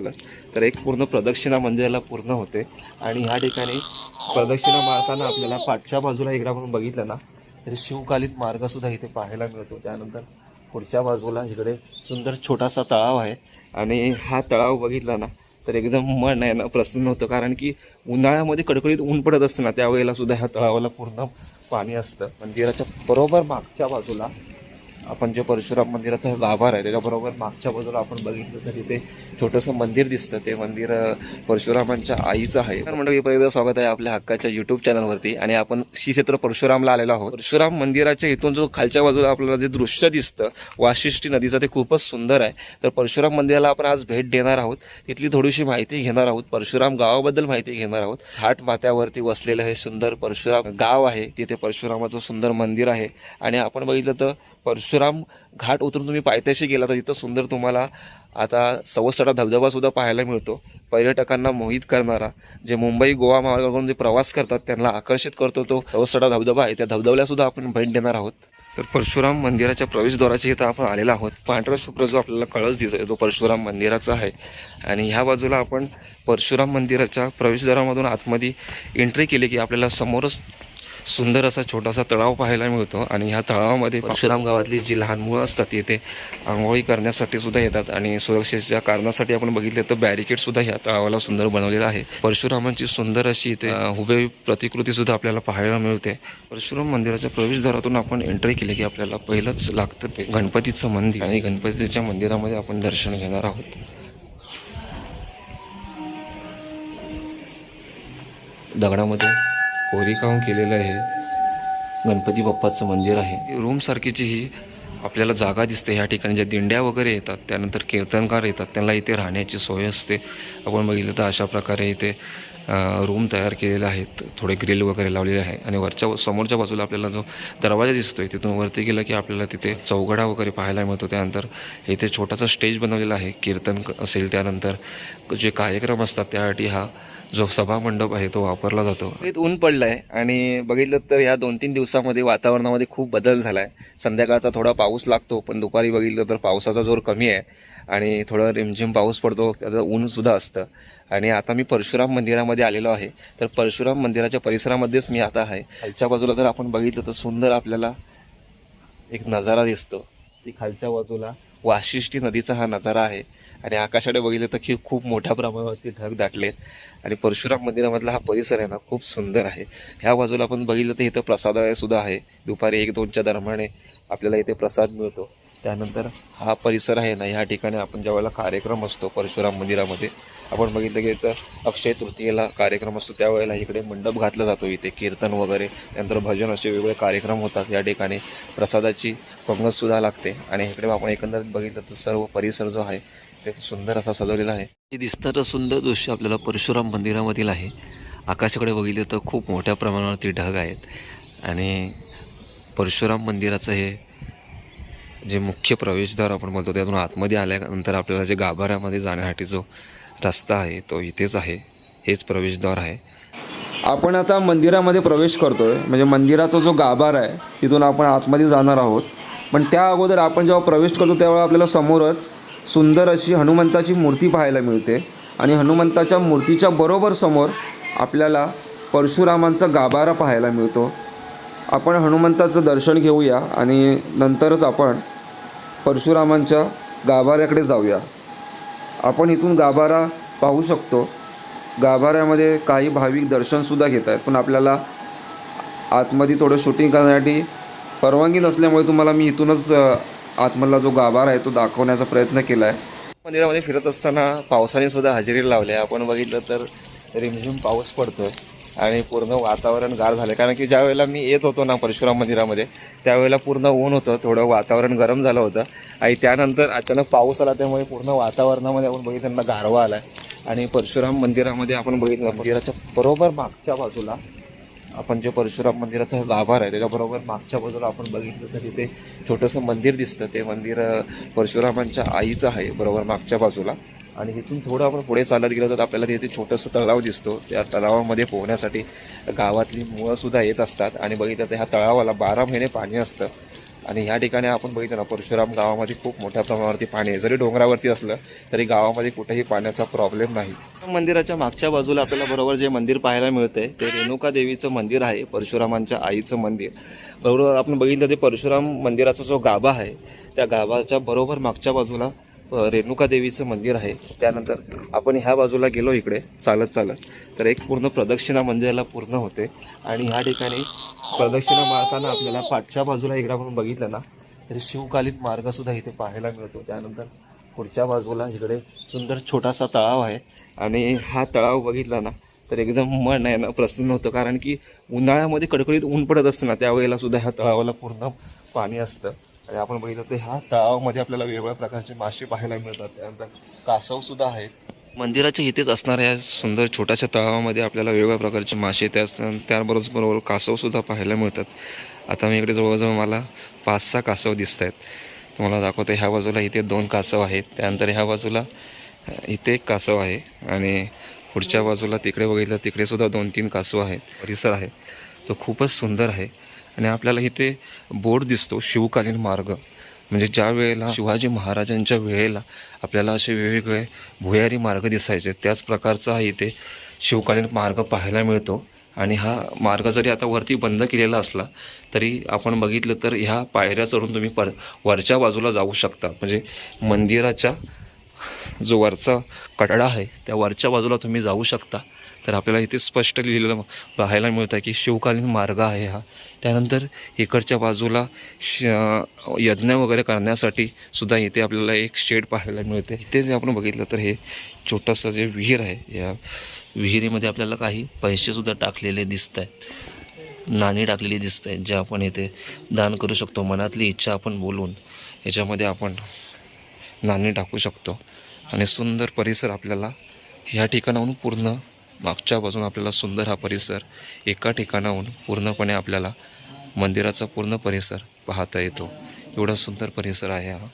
झालं. तर एक पूर्ण प्रदक्षिणा मंदिराला पूर्ण होते. आणि ह्या ठिकाणी प्रदक्षिणा मारताना आपल्याला पाठच्या बाजूला इकडे आपण बघितलं ना तर शिवकालीन मार्गसुद्धा इथे पाहायला मिळतो. त्यानंतर पुढच्या बाजूला इकडे सुंदर छोटासा तळाव आहे. आणि हा तळाव बघितला ना तर एकदम मन आहे ना प्रसन्न होतं. कारण की उन्हाळ्यामध्ये कडकडीत ऊन पडत असतं ना त्यावेळेला सुद्धा ह्या तळावाला पूर्ण पाणी असतं. मंदिराच्या बरोबर मागच्या बाजूला आपण जे परशुराम मंदिराचा गाभार आहे त्याच्याबरोबर मागच्या बाजूला आपण बघितलं तर तिथे छोटंसं मंदिर दिसतं. ते मंदिर परशुरामांच्या आईचं आहे. तर मंडळी पहिलं स्वागत आहे आपल्या हक्काच्या युट्यूब चॅनलवरती आणि आपण श्री क्षेत्र परशुरामला आलेलो आहोत. परशुराम मंदिराच्या इथून जो खालच्या बाजूला आपल्याला जे दृश्य दिसतं वाशिष्ठी नदीचं ते खूपच सुंदर आहे. तर परशुराम मंदिराला आपण आज भेट देणार आहोत. तिथली थोडीशी माहिती घेणार आहोत. परशुराम गावाबद्दल माहिती घेणार आहोत. घाट माथ्यावरती वसलेलं हे सुंदर परशुराम गाव आहे. तिथे परशुरामाचं सुंदर मंदिर आहे. आणि आपण बघितलं तर परशुराम घाट उतरून तुम्ही पायथ्याशी गेला तर तिथं सुंदर तुम्हाला आता सवस्तडा धबधबासुद्धा पाहायला मिळतो. पर्यटकांना मोहित करणारा जे मुंबई गोवा मार्गावरून जे प्रवास करतात त्यांना आकर्षित करतो तो सवस्तडा धबधबा आहे. त्या धबधब्यालासुद्धा आपण भेट देणार आहोत. तर परशुराम मंदिराच्या प्रवेशद्वाराच्या इथं आपण आलेलो आहोत. पांढरा शुभ्र जो आपल्याला कळस दिसतोय तो परशुराम मंदिराचा आहे. आणि ह्या बाजूला आपण परशुराम मंदिराच्या प्रवेशद्वारामधून आतमध्ये एंट्री केली की आपल्याला समोरच सुंदर असा छोटासा तळाव पाहायला मिळतो आणि ह्या तळावामध्ये परशुराम गावातली जी लहान मुलं असतात येथे आंघोळी करण्यासाठी सुद्धा येतात आणि सुरक्षेच्या कारणासाठी आपण बघितले तर बॅरिकेड सुद्धा ह्या तळावाला सुंदर बनवलेलं आहे. परशुरामांची सुंदर अशी इथे हुबे प्रतिकृती सुद्धा आपल्याला पाहायला मिळते. परशुराम मंदिराच्या प्रवेशद्वारातून आपण एंट्री केली की आपल्याला पहिलंच लागतं ते गणपतीचं मंदिर आणि गणपतीच्या मंदिरामध्ये आपण दर्शन घेणार आहोत. दगडामध्ये कोरीकाम केलेलं आहे. गणपती बाप्पाचं मंदिर आहे. रूमसारखीची ही आपल्याला जागा दिसते ह्या ठिकाणी. ज्या दिंड्या वगैरे येतात त्यानंतर कीर्तनकार येतात त्यांना इथे राहण्याची सोय असते. आपण बघितलं तर अशा प्रकारे इथे रूम तयार केलेले आहेत. थोडे ग्रिल वगैरे लावलेले आहे. आणि वरच्या समोरच्या बाजूला आपल्याला जो दरवाजा दिसतोय तिथून वरती गेलं की आपल्याला तिथे चौघडा वगैरे पाहायला मिळतो. त्यानंतर इथे छोटासा स्टेज बनवलेला आहे. कीर्तन क- असेल त्यानंतर. जे कार्यक्रम असतात त्यासाठी हा जो सभा मंडप आहे तो वापरला जातो. ऊन पडलंय आणि बघितलं तर या दोन तीन दिवसामध्ये वातावरणामध्ये खूप बदल झालाय. संध्याकाळचा थोडा पाऊस लागतो पण दुपारी बघितलं तर पावसाचा जोर कमी आहे आणि थोडं रिमझिम पाऊस पडतो त्याचं ऊन सुद्धा असतं. आणि आता मी परशुराम मंदिरामध्ये आलेलो आहे. तर परशुराम मंदिराच्या परिसरामध्येच मी आता आहे. खालच्या बाजूला जर आपण बघितलं तर सुंदर आपल्याला एक नजारा दिसतो. ती खालच्या बाजूला वाशिष्ठी नदीचा हा नजारा आहे. आणि आकाशाकडे बघितलं तर की खूप मोठ्या प्रमाणावरती ढग दाटलेत आणि परशुराम मंदिरामधला हा परिसर आहे ना खूप सुंदर आहे. ह्या बाजूला आपण बघितलं तर इथं प्रसादालय सुद्धा आहे. दुपारी एक दोनच्या दरम्याने आपल्याला इथे प्रसाद मिळतो. त्यानंतर हा परिसर आहे ना ह्या ठिकाणी आपण ज्यावेळेला कार्यक्रम असतो परशुराम मंदिरामध्ये आपण बघितलं की तर अक्षय तृतीयेला कार्यक्रम असतो. त्यावेळेला इकडे मंडप घातला जातो इथे कीर्तन वगैरे त्यानंतर भजन असे वेगवेगळे कार्यक्रम होतात. या ठिकाणी प्रसादाची पंगतसुद्धा लागते. आणि इकडे आपण एकंदरीत बघितलं तर सर्व परिसर जो आहे ते सुंदर असा सजवलेला आहे. हे दिसणारं सुंदर दृश्य आपल्याला परशुराम मंदिरामधील आहे. आकाशाकडे बघितलं तर खूप मोठ्या प्रमाणावरती ढग आहेत. आणि परशुराम मंदिराचं हे जे मुख्य प्रवेशद्वार आपण बोलतो त्यातून आतमध्ये आल्यानंतर आपल्याला जे गाभाऱ्यामध्ये जाण्यासाठी जो रस्ता आहे तो इथेच आहे. हेच प्रवेशद्वार आहे. आपण आता मंदिरामध्ये प्रवेश करतो आहे म्हणजे मंदिराचा जो गाभार आहे तिथून आपण आतमध्ये जाणार आहोत. पण त्या अगोदर आपण जेव्हा प्रवेश करतो त्यावेळेला आपल्याला समोरच सुंदर अशी हनुमंताची मूर्ती पाहायला मिळते. आणि हनुमंताच्या मूर्तीच्या बरोबर समोर आपल्याला परशुरामांचा गाभारा पाहायला मिळतो. आपण हनुमंताचं दर्शन घेऊया आणि नंतरच आपण परशुरामांच्या गाभाऱ्याकडे जाऊया. आपण इथून गाभारा पाहू शकतो. गाभाऱ्यामध्ये काही भाविक दर्शनसुद्धा घेत आहेत पण आपल्याला आतमध्ये थोडं शूटिंग करण्यासाठी परवानगी नसल्यामुळे तुम्हाला मी इथूनच आतमधला जो गाभारा आहे तो दाखवण्याचा प्रयत्न केला आहे मंदिरामध्ये फिरत असताना पावसाने सुद्धा हजेरी लावली आहे आपण बघितलं तर रिमझिम पाऊस पडतो आहे आणि पूर्ण वातावरण गार झालं कारण की ज्या वेळेला मी येत होतो ना परशुराम मंदिरामध्ये त्यावेळेला पूर्ण ऊन होतं थोडं वातावरण गरम झालं होतं. आणि त्यानंतर अचानक पाऊस आला त्यामुळे पूर्ण वातावरणामध्ये आपण बघितलं गारवा आला आणि परशुराम मंदिरामध्ये आपण बघितलं मंदिराच्या बरोबर मागच्या बाजूला आपण जे परशुराम मंदिराचा गाभार आहे त्याच्याबरोबर मागच्या बाजूला आपण बघितलं तर तिथे छोटंसं मंदिर दिसतं. ते मंदिर परशुरामांच्या आईचं आहे बरोबर मागच्या बाजूला. आणि इथून थोडं आपण पुढे चालत गेलो तर आपल्याला तिथे छोटंसं तलाव दिसतो. त्या तलावामध्ये पोहण्यासाठी गावातली मुळंसुद्धा येत असतात. आणि बघितलं तर ह्या तळावाला बारा महिने पाणी असतं. आणि ह्या ठिकाणी आपण बघितलं ना परशुराम गावामध्ये खूप मोठ्या प्रमाणावरती पाणी आहे. जरी डोंगरावरती असलं तरी गावामध्ये कुठेही पाण्याचा प्रॉब्लेम नाही. मंदिराच्या मागच्या बाजूला आपल्याला बरोबर जे मंदिर पाहायला मिळतंय ते रेणुका देवीचं मंदिर आहे. परशुरामांच्या आईचं मंदिर. बरोबर आपण बघितलं ते परशुराम मंदिराचा जो गाभा आहे त्या गाभाच्या बरोबर मागच्या बाजूला रेणुका देवीचं मंदिर आहे. त्यानंतर आपण ह्या बाजूला गेलो इकडे चालत चालत. तर एक पूर्ण प्रदक्षिणा मंदिराला पूर्ण होते. आणि ह्या ठिकाणी प्रदक्षिणा मारताना आपल्याला पाठच्या बाजूला इकडे आपण बघितलं ना तर शिवकालीन मार्गसुद्धा इथे पाहायला मिळतो. त्यानंतर पुढच्या बाजूला इकडे सुंदर छोटासा तळाव आहे. आणि हा तळाव बघितला ना तर एकदम मन आहे ना प्रसन्न होतं. कारण की उन्हाळ्यामध्ये कडकडीत ऊन पडत असतं ना त्यावेळेला सुद्धा ह्या तळावाला पूर्ण पाणी असतं. आणि आपण बघितलं तर ह्या तळावामध्ये आपल्याला वेगवेगळ्या प्रकारचे मासे पाहायला मिळतात. त्यानंतर कासवसुद्धा आहेत. मंदिराच्या इथेच असणाऱ्या या सुंदर छोट्याशा तळावामध्ये आपल्याला वेगवेगळ्या प्रकारचे मासे त्या त्याबरोबर बरोबर कासवसुद्धा पाहायला मिळतात. आता मी इकडे जवळजवळ मला पाच सहा कासव दिसत आहेत. तुम्हाला दाखवतो ह्या बाजूला इथे दोन कासव आहेत. त्यानंतर ह्या बाजूला इथे एक कासव आहे आणि पुढच्या बाजूला तिकडे बघितलं तिकडेसुद्धा दोन तीन कासव आहेत. परिसर आहे. तो खूपच सुंदर आहे. आणि आपल्याला इथे बोर्ड दिसतो शिवकालीन मार्ग. म्हणजे ज्या वेळेला शिवाजी महाराजांच्या वेळेला आपल्याला असे वेगवेगळे भुयारी मार्ग दिसायचे त्याच प्रकारचा हा इथे शिवकालीन मार्ग पाहायला मिळतो. आणि हा मार्ग जरी आता वरती बंद केलेला असला तरी आपण बघितलं तर ह्या पायऱ्या चढून तुम्ही पर वरच्या बाजूला जाऊ शकता. म्हणजे मंदिराच्या जो वरचा कटडा आहे त्या वरच्या बाजूला तुम्ही जाऊ शकता. तर आपल्याला इथे स्पष्ट लिहिलेलं पाहायला मिळतं की शिवकालीन मार्ग आहे हा. त्यानंतर इकडच्या बाजूला श यज्ञ वगैरे करण्यासाठी सुद्धा इथे आपल्याला एक शेड पाहायला मिळते. इथे जे आपण बघितलं तर हे छोटंसं जे विहीर आहे या विहिरीमध्ये आपल्याला काही पैसेसुद्धा टाकलेले दिसत आहेत. नाणी टाकलेली दिसत आहेत जे आपण इथे दान करू शकतो. मनातली इच्छा आपण बोलून याच्यामध्ये आपण नाणी टाकू शकतो. आणि सुंदर परिसर आपल्याला ह्या ठिकाणाहून पूर्ण मागच्या बाजून आपल्याला सुंदर हा परिसर एका ठिकाणाहून पूर्णपणे आपल्याला मंदिराचा पूर्ण परिसर पाहता येतो. एवढा सुंदर परिसर आहे हा.